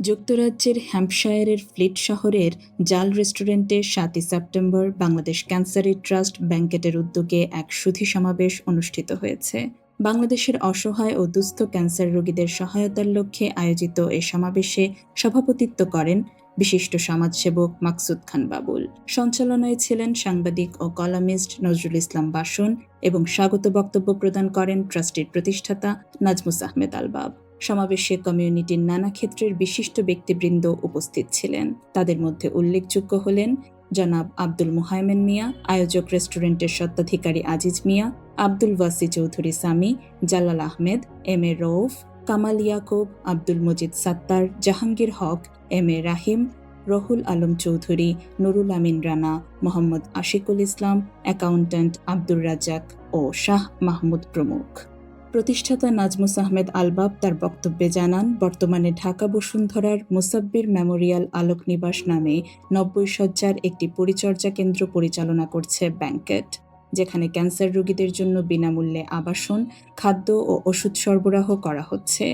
যুক্তরাজ্যের হ্যাম্পশায়ারের ফ্লিট শহরের জাল রেস্টুরেন্টে সাতই সেপ্টেম্বর বাংলাদেশ ক্যান্সারি ট্রাস্ট ব্যাংকেটের উদ্যোগে এক সুধী সমাবেশ অনুষ্ঠিত হয়েছে। বাংলাদেশের অসহায় ও দুস্থ ক্যান্সার রোগীদের সহায়তার লক্ষ্যে আয়োজিত এ সমাবেশে সভাপতিত্ব করেন বিশিষ্ট সমাজসেবক মাকসুদ খান বাবুল। সঞ্চালনায় ছিলেন সাংবাদিক ও কলামিস্ট নজরুল ইসলাম বাসন এবং স্বাগত বক্তব্য প্রদান করেন ট্রাস্টির প্রতিষ্ঠাতা নাজমুস আহমেদ আলবাব। সমাবেশে কমিউনিটির নানা ক্ষেত্রের বিশিষ্ট ব্যক্তিবৃন্দ উপস্থিত ছিলেন। তাদের মধ্যে উল্লেখযোগ্য হলেন জনাব আব্দুল মুহাইমেন মিয়া, আয়োজক রেস্টুরেন্টের স্বত্বাধিকারী Aziz Mia, Abdul Wasi Chowdhury Sami, Jalal Ahmed, M A Rouf Kamal Yakub, Abdul Majid Sattar, Jahangir Haque, M A Rahim, Ruhul Alam Chowdhury, Nurul Amin Rana, Mohammad Ashikul Islam, accountant Abdur Razzak ও শাহ মাহমুদ প্রমুখ। প্রতিষ্ঠাতা নাজমুস আহমেদ আলবাব তার বক্তব্যে জানান, বর্তমানে ঢাকা বসুন্ধরার Musabbir Memorial আলোক নিবাস নামে নব্বই শয্যার একটি পরিচর্যা কেন্দ্র পরিচালনা করছে ব্যাংকেট, যেখানে ক্যান্সার রোগীদের জন্য বিনামূল্যে আবাসন, খাদ্য ও ওষুধ সরবরাহ করা হচ্ছে।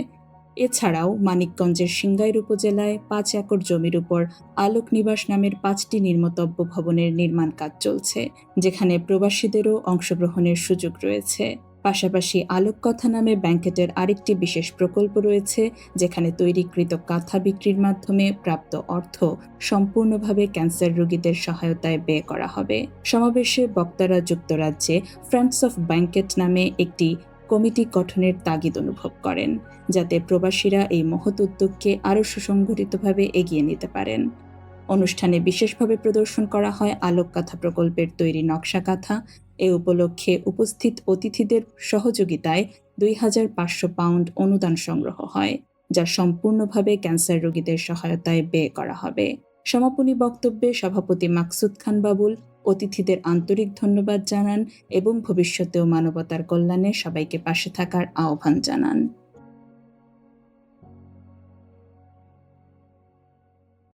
এছাড়াও মানিকগঞ্জের সিংগাইর উপজেলায় পাঁচ একর জমির উপর আলোক নিবাস নামের পাঁচটি নির্মতব্য ভবনের নির্মাণ কাজ চলছে, যেখানে প্রবাসীদেরও অংশগ্রহণের সুযোগ রয়েছে। পাশাপাশি আলোক কথা নামে ব্যাংকেটের আরেকটি বিশেষ প্রকল্প রয়েছে, যেখানে তৈরিকৃত কাঁথা বিক্রির মাধ্যমে প্রাপ্ত অর্থ সম্পূর্ণভাবে ক্যান্সার রোগীদের সহায়তায় ব্যয় করা হবে। সমাবেশে বক্তারা যুক্তরাজ্যে ফ্রেন্ডস অফ ব্যাংকেট নামে একটি কমিটি গঠনের তাগিদ অনুভব করেন, যাতে প্রবাসীরা এই মহৎ উদ্যোগকে আরও সুসংগঠিতভাবে এগিয়ে নিতে পারেন। অনুষ্ঠানে বিশেষভাবে প্রদর্শন করা হয় আলোক কাথা প্রকল্পের তৈরি নকশা কাথা এ উপলক্ষে উপস্থিত অতিথিদের সহযোগিতায় দুই হাজার পাঁচশো পাউন্ড অনুদান সংগ্রহ হয়, যা সম্পূর্ণভাবে ক্যান্সার রোগীদের সহায়তায় ব্যয় করা হবে। সমাপনী বক্তব্যে সভাপতি মাকসুদ খান বাবুল, অতিথিদের আন্তরিক ধন্যবাদ জানান এবং ভবিষ্যতেও মানবতার কল্যাণে সবাইকে পাশে থাকার আহ্বান জানান।